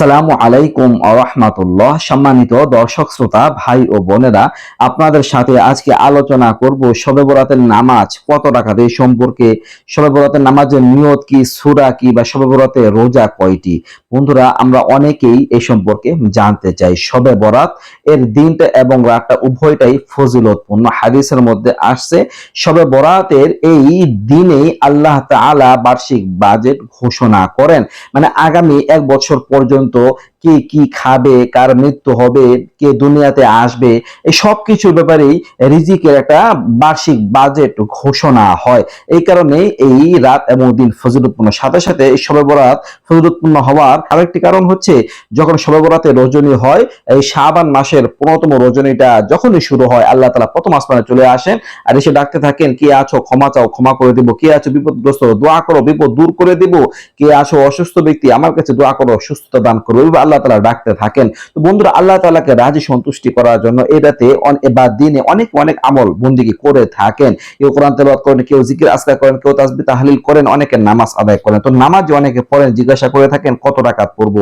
আসসালামু আলাইকুম আরহামাতুল্লাহ সম্মানিত দর্শক, শ্রোতা, ভাই ও বোনেরা, আপনাদের সাথে আজকে আলোচনা করব শবে বরাতের নামাজ কত টাকা দিয়ে সম্পর্কে। শবে বরাতের নামাজের নিয়ত কি, সুরা কি বা শবে বরাতের রোজা কয়টি? বন্ধুরা, আমরা অনেকেই এই সম্পর্কে জানতে চাই। সবে বরাত, এর দিনটা এবং রাতটা উভয়টাই ফজিলতপূর্ণ। হাদিসের মধ্যে আসছে সবে বরাতের এই দিনেই আল্লাহ তাআলা বার্ষিক বাজেট ঘোষণা করেন। মানে আগামী এক বছর পর্যন্ত কে কি খাবে, কার মৃত্যু হবে, কে দুনিয়াতে আসবে, এই সব কিছুর ব্যাপারেই রিজিকের একটা বার্ষিক বাজেট ঘোষণা হয়। এই কারণে এই রাত এবং দিন ফজিলতপূর্ণ। সাথে সাথে এই শবে বরাত ফজিলতপূর্ণ হওয়ার আরেকটি কারণ হচ্ছে, যখন শবে বরাতে রজনী হয়, এই শাবান মাসের পনেরোতম রজনীটা যখনই শুরু হয়, আল্লাহ তালা প্রথম আসমানে চলে আসেন আর এসে ডাকতে থাকেন, কে আছো? ক্ষমা চাও, ক্ষমা করে দিব। কে আছো? বিপদগ্রস্ত, দোয়া করো, বিপদ দূর করে দিব। কে আছো? অসুস্থ ব্যক্তি, আমার কাছে দোয়া করো, সুস্থতা দান করো। এভাবে আল্লাহ তালা ডাকতে থাকেন। তো বন্ধুরা, আল্লাহ তালাকে রাজি সন্তুষ্টি করার জন্য এটাতে বা দিনে অনেক অনেক আমল বন্দিগি করে থাকেন। কেউ কোরআন তেলাওয়াত করেন, কেউ জিকির আজকার করেন, কেউ তাসবি তাহলিল করেন, অনেকে নামাজ আদায় করেন। তো নামাজ অনেকে পড়েন, জিজ্ঞাসা করে থাকেন, কত টাকা পড়ব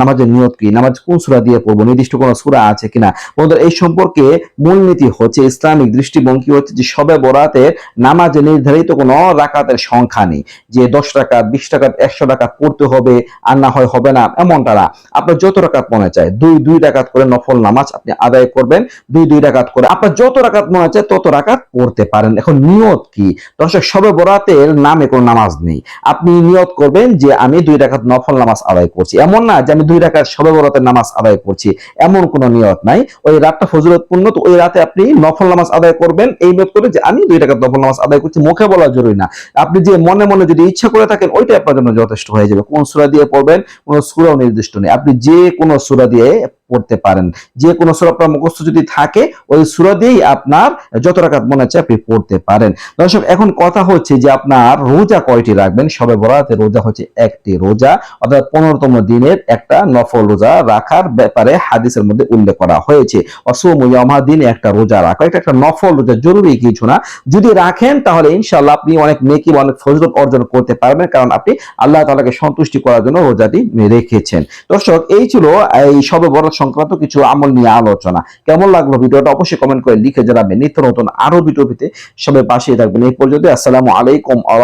নামাজের নিয়ত কি, নামাজ কোন সূরা দিয়ে পড়ব, নির্দিষ্ট কোনো সূরা আছে কিনা? বন্ধুরা, এই সম্পর্কে মূলনীতি হচ্ছে ইসলামিক দৃষ্টিভঙ্গি হচ্ছে যে সবে বরাতের নামাজে নির্ধারিত কোনো রাকাতের সংখ্যা নেই, যে দশ টাকা বিশ টাকা একশো টাকা পড়তে হবে আর না হয় হবে না, এমনটা না। আপনার যত রাকাত মনে চায়, দুই দুই রাকাত করে নফল নামাজ আপনি আদায় করবেন, দুই দুই রাকাত করে, আপনার যত রাকাত মনে চায় তত রাকাত পড়তে পারেন। এখন নিয়ত কি? দর্শক, সবে বরাতের নামে কোনো নামাজ নেই। আপনি নিয়ত করবেন যে আমি দুই রাকাত নফল নামাজ আদায় করছি। এমন না যে আমি দুই রাকাত সবে বরাতের নামাজ আদায় করছি। এমন কোনো নিয়ত নাই। ওই রাতটা ফজরতপূর্ণ তো ওই রাতে আপনি নফল নামাজ আদায় করবেন। এই নিয়ত করে যে আমি দুই রাকাত নফল নামাজ আদায় করছি। মুখে বলা জরুরি না। আপনি যে মনে মনে যদি ইচ্ছা করে থাকেন, ওইটাই আপনার জন্য যথেষ্ট হয়ে যাবে। কোন সুরা দিয়ে পড়বেন, কোনো সুরাও নির্দিষ্ট নেই। আপনি যে কোনো সুরা দিয়ে পড়তে পারেন। যে কোনো সূরা আপনার মুখস্থ যদি থাকে, ওই সূরা দিয়েই আপনার যত রাকাত মনে চায় আপনি পড়তে পারেন। দর্শক, এখন কথা হচ্ছে যে আপনার রোজা কয়টি রাখবেন? সবে বরাতে রোজা হচ্ছে একটি রোজা, অর্থাৎ পনেরোতম দিনের একটা নফল রোজা রাখার ব্যাপারে হাদিসের মধ্যে উল্লেখ করা হয়েছে। অসমা দিনে একটা রোজা রাখা, এটা একটা নফল রোজা, জরুরি কিছু না। যদি রাখেন, তাহলে ইনশাআল্লাহ আপনি অনেক নেকি অনেক ফজলত অর্জন করতে পারবেন, কারণ আপনি আল্লাহ তালাকে সন্তুষ্টি করার জন্য রোজাটি রেখেছেন। দর্শক, এই ছিল এই সবে বরাত সংক্রান্ত কিছু আমল নিয়ে আলোচনা। কেমন লাগল ভিডিওটা অবশ্যই কমেন্ট করে লিখে জানাবেন। নিত্য নতুন আরও ভিডিও পেতে সবাই পাশে থাকবেন। এই পর্যন্ত আসসালামু আলাইকুম আ